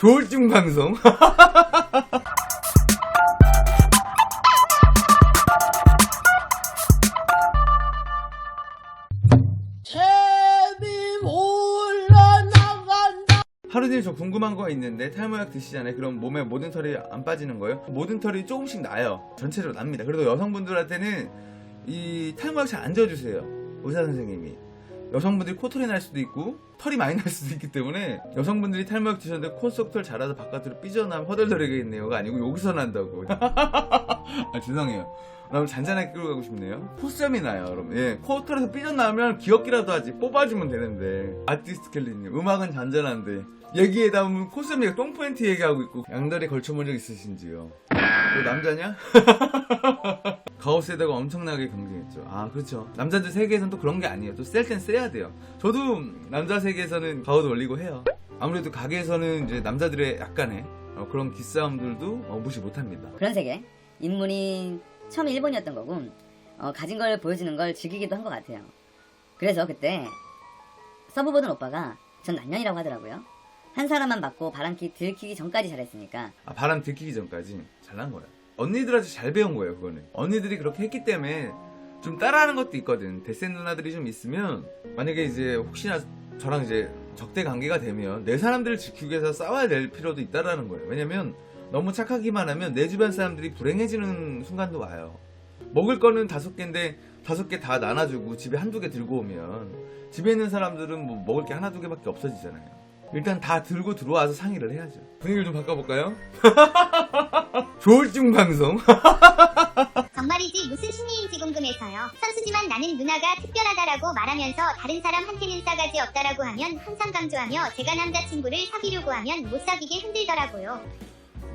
조울증 방송. 올라나간다. 하루님 저 궁금한 거 있는데 탈모약 드시잖아요. 그럼 몸에 모든 털이 안 빠지는 거예요? 모든 털이 조금씩 나요. 전체로 납니다. 그래도 여성분들한테는 이 탈모약 잘 안 지어주세요. 의사 선생님이. 여성분들이 코털이 날 수도 있고 털이 많이 날 수도 있기 때문에 여성분들이 탈모약 드셨는데 코 속 털 자라서 바깥으로 삐져나면 허덜덜하겠네요가 아니고 여기서 난다고. 아 죄송해요. 나 오늘 잔잔하게 끌고 가고 싶네요. 코쌤이 나요, 여러분. 예, 코털에서 삐져나오면 귀엽기라도 하지 뽑아주면 되는데. 아티스트 켈리님, 음악은 잔잔한데. 얘기에다 보면 코쌤이가 똥포인트 얘기하고 있고 양다리 걸쳐본 적 있으신지요? 너 남자냐? 가오세다가 엄청나게 경쟁했죠. 아, 그렇죠. 남자들 세계에서는 또 그런 게 아니에요. 또 셀 땐 세야 돼요. 저도 남자 세 계에서는 가오도 올리고 해요. 아무래도 가게에서는 이제 남자들의 약간의 어, 그런 기싸움들도 어, 무시 못합니다. 그런 세계 인문이 처음 일본이었던 거고 어, 가진 걸 보여주는 걸 즐기기도 한 것 같아요. 그래서 그때 서브 보던 오빠가 전 남년이라고 하더라고요. 한 사람만 받고 바람기 들키기 전까지 잘했으니까 아, 바람 들키기 전까지 잘난 거야. 언니들한테 잘 배운 거예요, 그거는. 언니들이 그렇게 했기 때문에 좀 따라하는 것도 있거든. 대센 누나들이 좀 있으면 만약에 이제 혹시나 저랑 이제 적대 관계가 되면 내 사람들을 지키기 위해서 싸워야 될 필요도 있다라는 거예요. 왜냐면 너무 착하기만 하면 내 주변 사람들이 불행해지는 순간도 와요. 먹을 거는 다섯 개인데 다섯 개 다 나눠주고 집에 한두 개 들고 오면 집에 있는 사람들은 뭐 먹을 게 하나 두 개밖에 없어지잖아요. 일단 다 들고 들어와서 상의를 해야죠. 분위기를 좀 바꿔볼까요? 조울증 방송. 정말이지 무슨 심리인지 궁금해서요. 선수지만 나는 누나가 특별하다라고 말하면서 다른 사람한테는 싸가지 없다라고 하면 항상 강조하며 제가 남자친구를 사귀려고 하면 못 사귀게 흔들더라고요.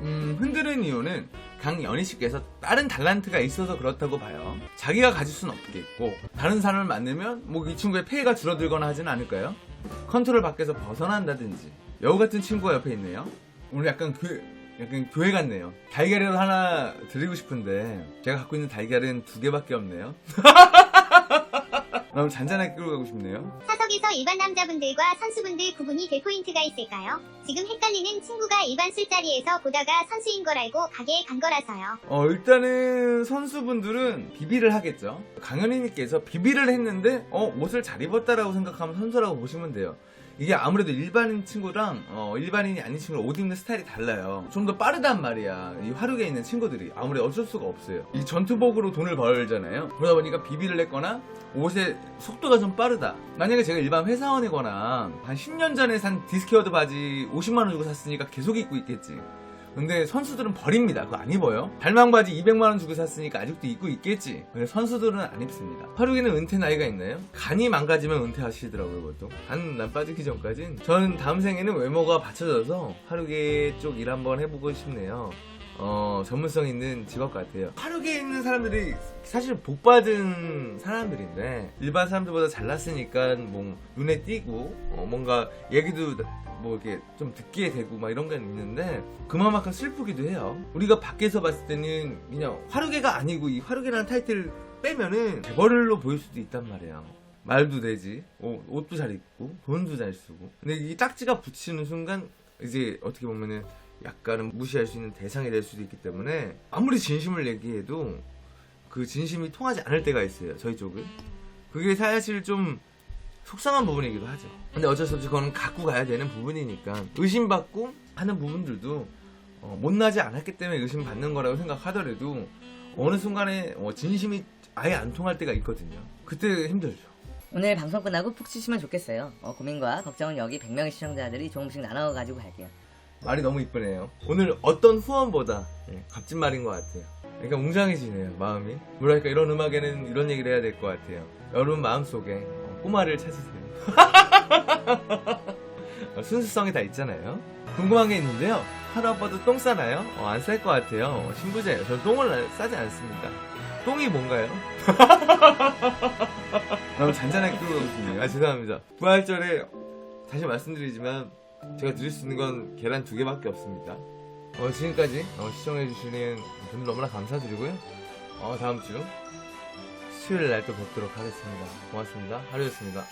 음, 흔드는 이유는 강연희 씨께서 다른 달란트가 있어서 그렇다고 봐요. 자기가 가질 수는 없겠고 다른 사람을 만나면 뭐 이 친구의 폐해가 줄어들거나 하진 않을까요? 컨트롤 밖에서 벗어난다든지 여우 같은 친구가 옆에 있네요. 오늘 약간 교 약간 교회 같네요. 달걀이라도 하나 드리고 싶은데 제가 갖고 있는 달걀은 두 개밖에 없네요. 너무 잔잔하게 끌고 가고 싶네요. 사석에서 일반 남자분들과 선수분들 구분이 될 포인트가 있을까요? 지금 헷갈리는 친구가 일반 술자리에서 보다가 선수인 걸 알고 가게에 간 거라서요. 어, 일단은 선수분들은 비비를 하겠죠. 강현희님께서 비비를 했는데, 어, 옷을 잘 입었다라고 생각하면 선수라고 보시면 돼요. 이게 아무래도 일반인 친구랑, 어, 일반인이 아닌 친구랑 옷 입는 스타일이 달라요. 좀 더 빠르단 말이야. 이 화력에 있는 친구들이. 아무래도 어쩔 수가 없어요. 이 전투복으로 돈을 벌잖아요. 그러다 보니까 비비를 했거나, 옷의 속도가 좀 빠르다. 만약에 제가 일반 회사원이거나, 한 10년 전에 산 디스케어드 바지 50만 원 주고 샀으니까 계속 입고 있겠지. 근데 선수들은 버립니다. 그거 안 입어요. 발망 바지 200만 원 주고 샀으니까 아직도 입고 있겠지. 근데 선수들은 안 입습니다. 하루기는 은퇴 나이가 있나요? 간이 망가지면 은퇴하시더라고요, 그것도. 간 난 빠지기 전까진. 저는 다음 생에는 외모가 받쳐져서 하루기 쪽 일 한번 해보고 싶네요. 어, 전문성 있는 직업 같아요. 하루기에 있는 사람들이 사실 복 받은 사람들인데, 일반 사람들보다 잘났으니까 뭐 눈에 띄고, 어, 뭔가 얘기도 뭐 이렇게 좀 듣게 되고 막 이런 게 있는데 그만큼 슬프기도 해요. 우리가 밖에서 봤을 때는 그냥 화류계가 아니고 이 화류계라는 타이틀을 빼면은 재벌로 보일 수도 있단 말이에요. 말도 되지, 어, 옷도 잘 입고 돈도 잘 쓰고. 근데 이 딱지가 붙이는 순간 이제 어떻게 보면은 약간은 무시할 수 있는 대상이 될 수도 있기 때문에 아무리 진심을 얘기해도 그 진심이 통하지 않을 때가 있어요. 저희 쪽은. 그게 사실 좀 속상한 부분이기도 하죠. 근데 어쩔 수 없이 그거는 갖고 가야 되는 부분이니까 의심받고 하는 부분들도 어, 못나지 않았기 때문에 의심받는 거라고 생각하더라도 어느 순간에 어, 진심이 아예 안 통할 때가 있거든요. 그때 힘들죠. 오늘 방송 끝나고 푹 쉬시면 좋겠어요. 어, 고민과 걱정은 여기 100명의 시청자들이 조금씩 나눠 가지고 갈게요. 말이 너무 이쁘네요. 오늘 어떤 후원보다 예, 값진 말인 것 같아요. 그러니까 웅장해지네요, 마음이. 뭐랄까, 이런 음악에는 이런 얘기를 해야 될 것 같아요. 여러분 마음속에 어, 꼬마를 찾으세요. 어, 순수성이 다 있잖아요. 궁금한 게 있는데요. 하루 아빠도 똥 싸나요? 어, 안쌀 것 같아요. 어, 신부자예요. 전 똥을 싸지 않습니다. 똥이 뭔가요? 너무 잔잔하게 싶네요. 아, 죄송합니다. 부활절에 다시 말씀드리지만 제가 드릴 수 있는 건 계란 두 개밖에 없습니다. 어, 지금까지 어, 시청해주시는 분들 너무나 감사드리고요. 어, 다음 주 수요일 날 또 뵙도록 하겠습니다. 고맙습니다. 하루였습니다.